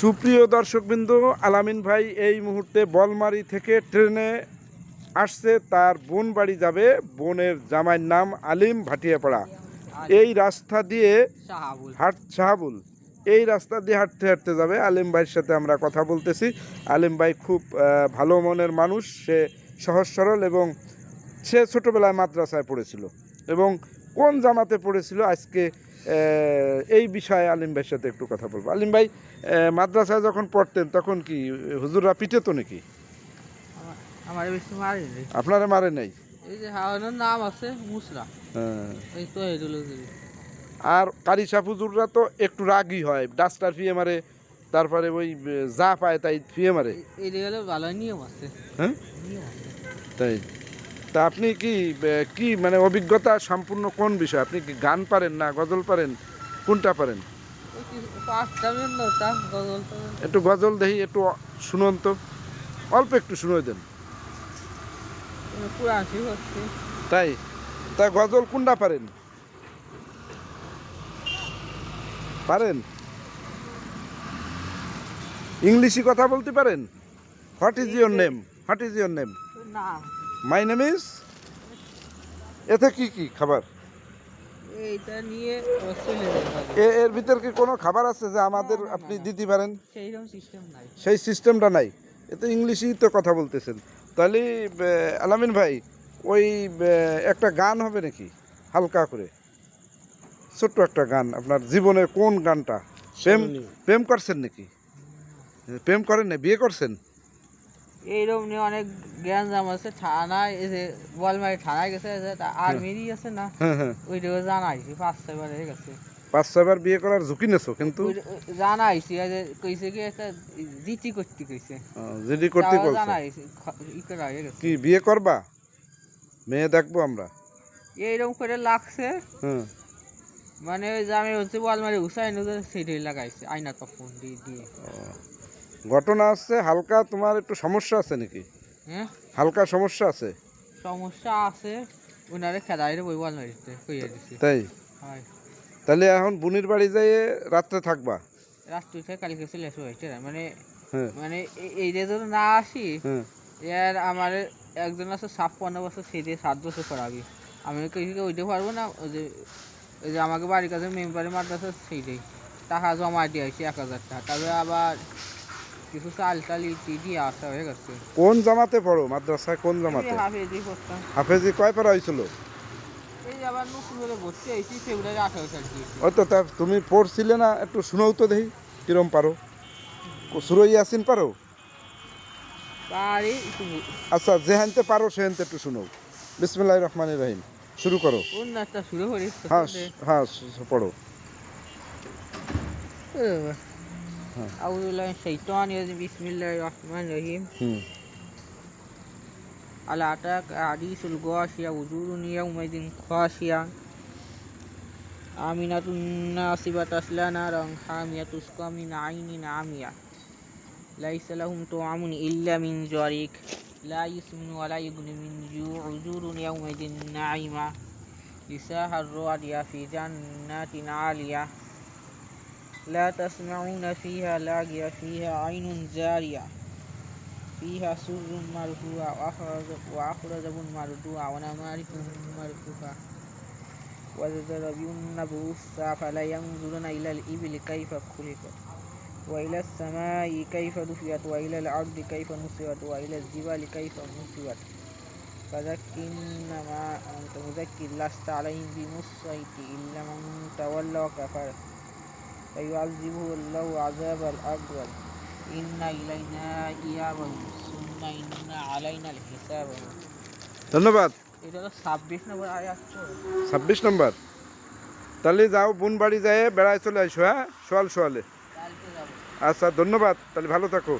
সুপ্রিয় দর্শকবৃন্দ আলামিন ভাই এই মুহূর্তে বলমারি থেকে ট্রেনে আসছে তার বোন বাড়ি যাবে। বোনের জামাইয়ের নাম আলিম ভাটিয়াপাড়া। এই রাস্তা দিয়ে হাট শাহাবুল। এই রাস্তা দিয়ে হাঁটতে হাঁটতে যাবে। আলিম ভাইয়ের সাথে আমরা কথা বলতেছি। আলিম ভাই খুব ভালো মনের মানুষ। সে সহজ সরল এবং সে ছোটোবেলায় মাদ্রাসায় পড়েছিল। এবং কোন জামাতে পড়েছিল? আজকে এই বিষয়ে আলিম ভাইয়ের সাথে একটু কথা বলব। আলিম ভাই মাদ্রাসায় যখন পড়তেন তখন কি হুজুররা নাকি? বেশি মারি রে আপনারা মারে নাই? নাম আছে মুসরা। হ্যাঁ। তো আর কারি সাপ হুজুররা তো একটু রাগই হয় ডাস্টার ফিয়ে মারে তারপরে ওই যা পায় তাই ফিয়ে মারে। এই ভালো নিয়ম আছে। হ্যাঁ? তাই? তা আপনি কি কি মানে অভিজ্ঞতা সম্পূর্ণ কোন বিষয়? আপনি কি গান পারেন না গজল পারেন? কোনটা পারেন? একটু গজল দেখি, একটু শুনুন তো। অল্প একটু শুনে দেন। তাই? তা গজল কোনটা পারেন? পারেন? ইংলিশে কথা বলতে পারেন? What is your name what is your name নাম মাই নেম ইজ এতে কি কি খাবার? এইটা নিয়ে এর ভিতর কি কোনো খাবার আছে যে আমাদের আপনি দিতে পারেন? সেইরকম সিস্টেম নাই। সেই সিস্টেমটা নাই। এতে ইংলিশেই তো কথা বলতেছেন। তাহলে আলামিন ভাই ওই একটা গান হবে নাকি? হালকা করে। ছোট্ট একটা গান আপনার জীবনের কোন গানটা? প্রেম প্রেম করছেন নাকি? প্রেম করেন না বিয়ে করছেন? এইরকম নিয়ে অনেক জ্ঞান জাম আছে থানায় যে বলমারি থানায় গেছে তা আর্মিরই আছে না? হ্যাঁ হ্যাঁ। ওইটাও জানাইছি পাঁচ ছয়বার হয়ে গেছে। পাঁচ ছয়বার বিয়ে করার ঝুঁকি নেছো কিন্তু? ওই জানাইছি যে কইছে কি একটা জিটি করতে কইছে। যদি করতে বলছো? জানাইছি ই করা হয়ে গেছে। কি বিয়ে করবা? মেয়ে দেখব আমরা। এইরকম করে লাগছে। হ্যাঁ। মানে ওই যে আমি হচ্ছে বলমারি উসাইন সেটাই লাগাইছে আয়না কাপড় দিয়ে। দিয়ে ঘটনা আছে হালকা তোমার একটু সমস্যা আছে নাকি? হ্যাঁ? হালকা সমস্যা আছে? সমস্যা আছে ওনারে খেদাই বই বলমারিতে কইয়া দিছে। তাই? হয়। তাহলে এখন বুনির বাড়ি যাইয়ে রাত্রে থাকবা? রাত্রি থেকে কালকে চলে আসব এটা মানে হ্যাঁ। মানে এই- যে যদি না আসি হ্যাঁ। এর আমার একজন আছে ছাপ্পান্ন বছর সে দিয়ে সাত বছর করাবি। আমি কিছু ওইটা পারব না ওই যে ওই যে আমাকে বাড়ির কাছে মেম্বারে মাদ্রাসা সেইটাই। টাকা জমা দিয়ে আসি এক হাজার টাকা। তারপরে আবার কিছু চাল টাল ইটি দিয়ে আসা হয়ে গেছে। কোন জামাতে পড়ো? মাদ্রাসায় কোন জামাতে? হাফেজি করতাম হাফেজি কয় পারা হয়েছিল ওই তো তা তুমি পড়ছিলে না একটু শুনেও তো দেখি কিরম পারো? সুরই আসিন পারো? পারি আচ্ছা যেহানতে পারো সেহানতে একটু শুনো বিসমিল্লাহ রহমান রহিম। শুরু করো। শুরু করি হ্যাঁ হ্যাঁ পড়ো। হ্যাঁ। أعوذ بالله من الشيطان الرجيم. بسم الله الرحمن الرحيم. ألا أتاك حديث الغاشية وجوه يومئذ خاشية آمنة ناصبة تصلى نارا حامية تسقى من عين عامية ليس لهم طعام إلا من ذلك لا يسمن ولا يغني من جوع. وجوه يومئذ ناعمة لساها الرادية في جنات عالية. لا تسمعون فيها لاغية فيها عين جارية فيها سر مرفوع وأخرج وأخرجه مرفوع ونمارق مرفوعة وزربيون بوسا فلا ينظرون إلى الإبل كيف خلقت وإلى السماء كيف رفعت وإلى الأرض كيف نصبت وإلى الجبال كيف نصبت. فذكر إنما أنت مذكر لست عليهم بمصيت إلا من تولى وكفر. فيعذبه الله عذاب الأكبر إن إلينا إيابهم ثم إن علينا الحساب ধন্যবাদ এটা হলো ছাব্বিশ নম্বর আয়াত তো ছাব্বিশ নম্বর তাহলে যাও বোন বাড়ি যায় বেড়ায় চলে আসো হ্যাঁ সোয়াল সোয়ালে কালকে যাবো আচ্ছা ধন্যবাদ তাহলে ভালো থাকো